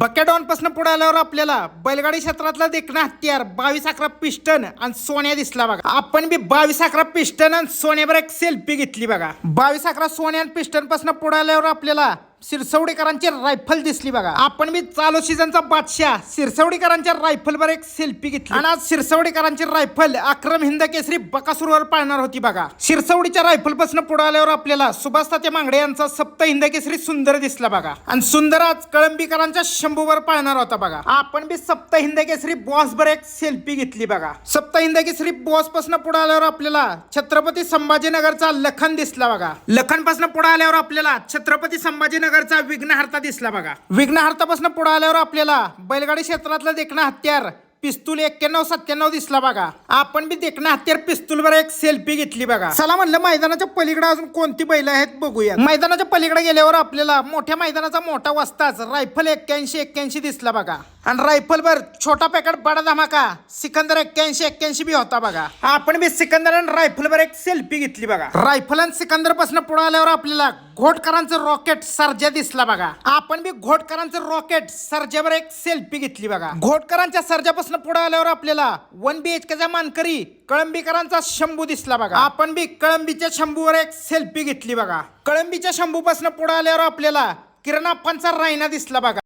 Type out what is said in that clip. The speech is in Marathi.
बकेडॉनपासून पुढे आल्यावर आपल्याला बैलगाडी क्षेत्रातला देखणं हत्यार बावीस अकरा पिस्टन आणि सोन्या दिसला बघा. आपण बी बावीस अकरा पिस्टन आणि सोन्यावर एक सेल्फी घेतली बघा. बावीस अकरा सोन्या आणि पिस्टनपासून पुढे आल्यावर आपल्याला सिरसवडीकरांची रायफल दिसली बघा. आपण बी चालू सीझनचा बादशाह सिरसवडीकरांच्या रायफलवर एक सेल्फी घेतली. आणि आज सिरसवडेकरांची रायफल अक्रम हिंद केसरी बकासूरवर पाळणार होती बघा. सिरसवडीच्या रायफलपासून पुढे आल्यावर आपल्याला सुभाष तात्या मांगडे यांचा सप्त हिंद केसरी सुंदर दिसला बघा. आणि सुंदर आज कळंबीकरांच्या शंभूवर पाळणार होता बघा. आपण बी सप्त हिंद केसरी बॉस बर एक सेल्फी घेतली बघा. सप्त हिंद केसरी बॉसपासून पुढे आल्यावर आपल्याला छत्रपती संभाजीनगरचा लखन दिसला बघा. लखनपासून पुढे आल्यावर आपल्याला छत्रपती संभाजीनगर नगरचा विघ्नहर्ता दिसला बघा. विघ्नहर्तापासून पुढे आल्यावर आपल्याला बैलगाडी क्षेत्रातलं देखणं हत्यार पिस्तूल एक्क्याण्णव सत्त्याण्णव दिसला बघा. आपण बी देखणं हत्यार पिस्तूलवर एक सेल्फी घेतली बघा. चला म्हणलं मैदानाच्या पलीकडे अजून कोणती बैल आहेत बघूया मैदानाच्या पलीकडे गेल्यावर आपल्याला मोठ्या मैदानाचा मोठा वस्ताच रायफल एक्क्याऐंशी एक्क्याऐंशी दिसला बघा. आणि रायफल वर छोटा पॅकेट बडा धमाका सिकंदर एक्क्याऐंशी एक्क्याऐंशी बी होता बघा. आपण बी सिकंदर आणि रायफल वर एक सेल्फी घेतली बघा. रायफल आणि सिकंदरपासून पुढे आल्यावर आपल्याला घोटकरांचं रॉकेट सर्जा दिसला बघा. आपण बी घोटकरांचं रॉकेट सर्जावर एक सेल्फी घेतली बघा. घोटकरांच्या सर्जापासून पुढे आल्यावर आपल्याला वन बी एच केचा मानकरी कळंबीकरांचा शंभू दिसला बघा. आपण बी कळंबीच्या शंभूवर एक सेल्फी घेतली बघा. कळंबीच्या शंभूपासून पुढे आल्यावर आपल्याला किरणाप्पांचा रायना दिसला बघा.